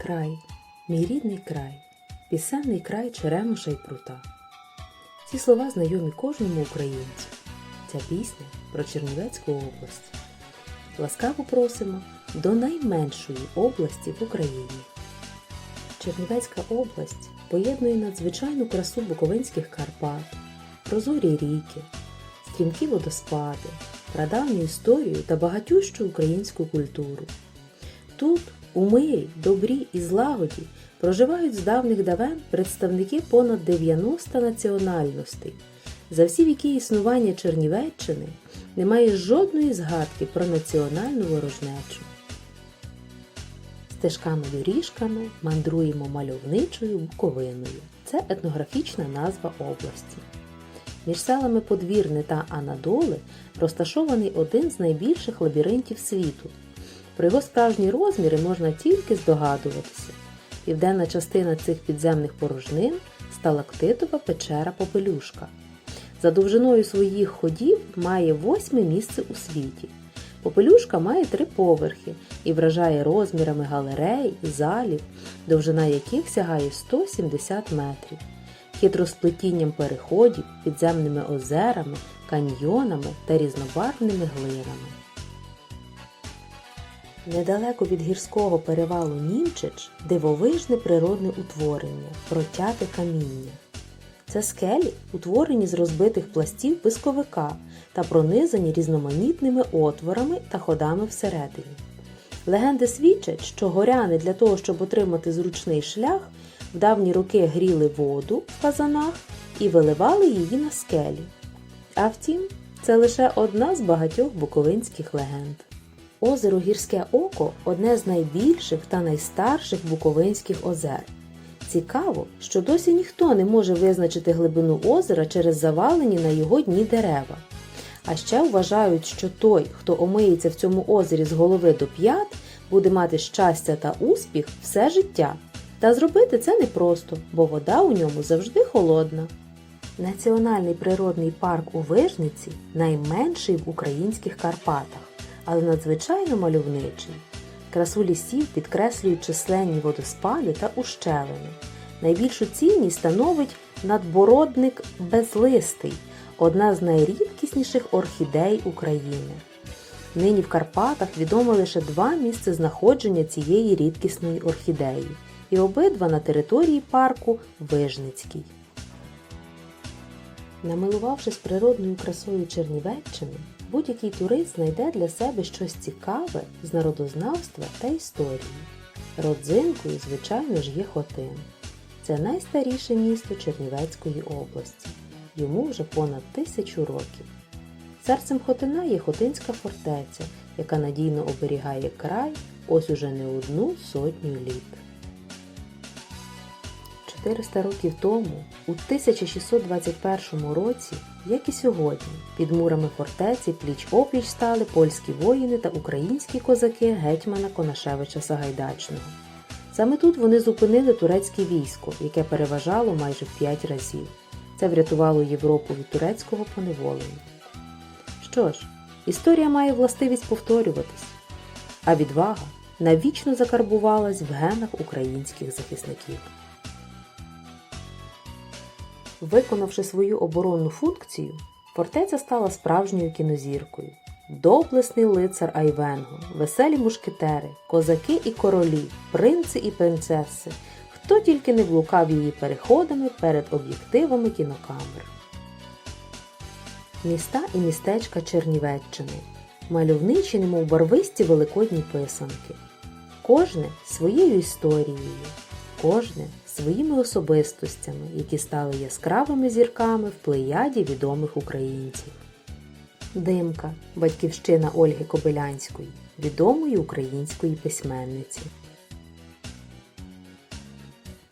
Край, мій рідний край, пісенний край Черемоша й прута. Ці слова знайомі кожному українцю. Ця пісня про Чернівецьку область. Ласкаво просимо до найменшої області в Україні. Чернівецька область поєднує надзвичайну красу Буковинських Карпат, прозорі ріки, стрімкі водоспади, прадавню історію та багатющу українську культуру. Тут, у мирі, добрі і злагоді, проживають з давних давен представники понад 90 національностей. За всі віки існування Чернівеччини немає жодної згадки про національну ворожнечу. Стежками-доріжками мандруємо мальовничою Буковиною. Це етнографічна назва області. Між селами Подвірне та Анадоли розташований один з найбільших лабіринтів світу. Про його справжні розміри можна тільки здогадуватися. Південна частина цих підземних порожнин сталактитова печера Попелюшка. За довжиною своїх ходів має восьме місце у світі. Попелюшка має три поверхи і вражає розмірами галерей, залів, довжина яких сягає 170 метрів, хитросплетінням переходів, підземними озерами, каньйонами та різнобарвними глинами. Недалеко від гірського перевалу Німчич дивовижне природне утворення протяте каміння. Це скелі, утворені з розбитих пластів писковика та пронизані різноманітними отворами та ходами всередині. Легенди свідчать, що горяни для того, щоб отримати зручний шлях, в давні роки гріли воду в казанах і виливали її на скелі. А втім, це лише одна з багатьох буковинських легенд. Озеро Гірське Око одне з найбільших та найстарших буковинських озер. Цікаво, що досі ніхто не може визначити глибину озера через завалені на його дні дерева. А ще вважають, що той, хто омиється в цьому озері з голови до п'ят, буде мати щастя та успіх все життя. Та зробити це непросто, бо вода у ньому завжди холодна. Національний природний парк у Вижниці найменший в українських Карпатах, але надзвичайно мальовничий. Красу лісів підкреслюють численні водоспади та ущелини. Найбільшу цінність становить надбородник безлистий, одна з найрідкісніших орхідей України. Нині в Карпатах відомо лише два місця знаходження цієї рідкісної орхідеї, і обидва на території парку Вижницький. Намилувавшись природною красою Чернівеччини, будь-який турист знайде для себе щось цікаве з народознавства та історії. Родзинкою, звичайно ж, є Хотин. Це найстаріше місто Чернівецької області. Йому вже понад тисячу років. Серцем Хотина є Хотинська фортеця, яка надійно оберігає край ось уже не одну сотню літ. 400 років тому, у 1621 році, як і сьогодні, під мурами фортеці пліч-опліч стали польські воїни та українські козаки гетьмана Конашевича Сагайдачного. Саме тут вони зупинили турецьке військо, яке переважало майже в 5 разів. Це врятувало Європу від турецького поневолення. Що ж, історія має властивість повторюватись, а відвага навічно закарбувалась в генах українських захисників. Виконавши свою оборонну функцію, фортеця стала справжньою кінозіркою. Доблесний лицар Айвенго, веселі мушкетери, козаки і королі, принци і принцеси, хто тільки не блукав її переходами перед об'єктивами кінокамер. Міста і містечка Чернівеччини, мальовничі, немов барвисті великодні писанки, кожне своєю історією, кожне своїми особистостями, які стали яскравими зірками в плеяді відомих українців. Димка, батьківщина Ольги Кобилянської, відомої української письменниці.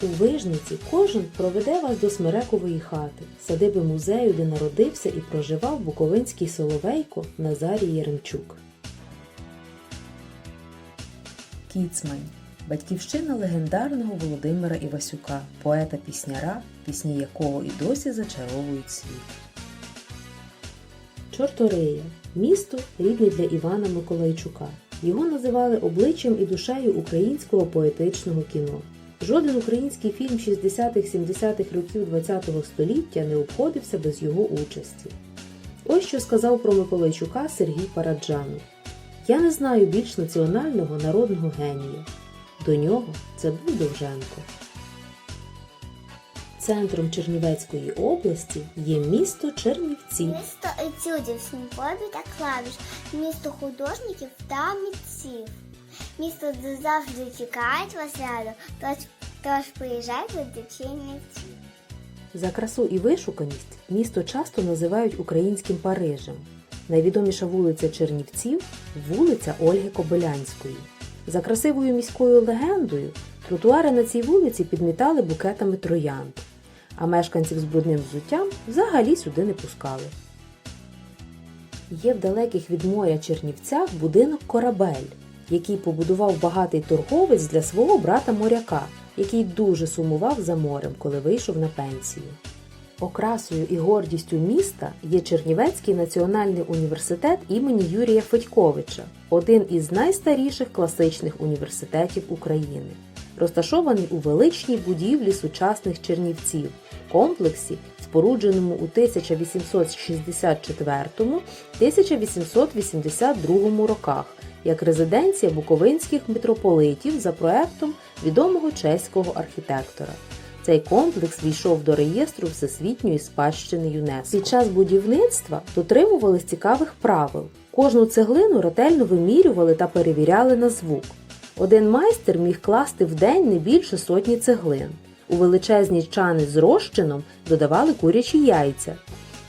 У Вижниці кожен проведе вас до Смерекової хати, садиби музею, де народився і проживав буковинський соловейко Назарій Яремчук. Кіцмань батьківщина легендарного Володимира Івасюка, поета-пісняра, пісні якого і досі зачаровують світ. Чортория місто рідне для Івана Миколайчука, Його називали обличчям і душею українського поетичного кіно. Жоден український фільм 60-70-х років ХХ століття не обходився без його участі. Ось що сказав про Миколайчука Сергій Параджанов. Я не знаю більш національного народного генія. До нього це був Довженко. Центром Чернівецької області є місто Чернівці. Місто етюдів, символів та клавіш, місто художників та митців. Місто, де завжди чекають вас рядом, тож, тож приїжджайте до Чернівців. За красу і вишуканість місто часто називають українським Парижем. Найвідоміша вулиця Чернівців вулиця Ольги Кобилянської. За красивою міською легендою, тротуари на цій вулиці підмітали букетами троянд, а мешканців з брудним взуттям взагалі сюди не пускали. Є в далеких від моря Чернівцях будинок Корабель, який побудував багатий торговець для свого брата моряка, який дуже сумував за морем, коли вийшов на пенсію. Окрасою і гордістю міста є Чернівецький національний університет імені Юрія Федьковича, один із найстаріших класичних університетів України, розташований у величній будівлі сучасних Чернівців, комплексі, спорудженому у 1864-1882 роках як резиденція буковинських митрополитів за проектом відомого чеського архітектора. Цей комплекс війшов до реєстру Всесвітньої спадщини ЮНЕСКО. Під час будівництва дотримувались цікавих правил. Кожну цеглину ретельно вимірювали та перевіряли на звук. Один майстер міг класти в день не більше сотні цеглин. У величезні чани з розчином додавали курячі яйця.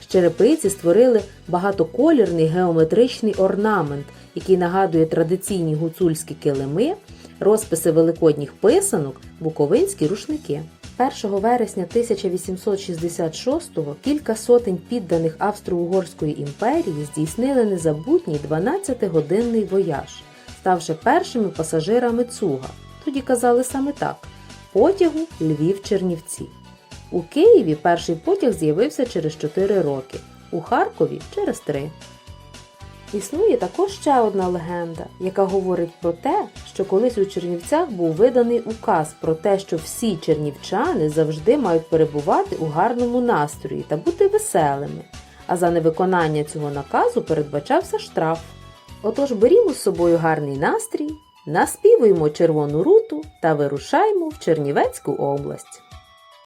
З черепиці створили багатоколірний геометричний орнамент, який нагадує традиційні гуцульські килими, розписи великодніх писанок, буковинські рушники. 1 вересня 1866-го кілька сотень підданих Австро-Угорської імперії здійснили незабутній 12-годинний вояж, ставши першими пасажирами цуга. Тоді казали саме так: потягу Львів-Чернівці. У Києві перший потяг з'явився через 4 роки, у Харкові через 3. Існує також ще одна легенда, яка говорить про те, що колись у Чернівцях був виданий указ про те, що всі чернівчани завжди мають перебувати у гарному настрої та бути веселими, а за невиконання цього наказу передбачався штраф. Отож берімо з собою гарний настрій, наспівуємо червону руту та вирушаймо в Чернівецьку область.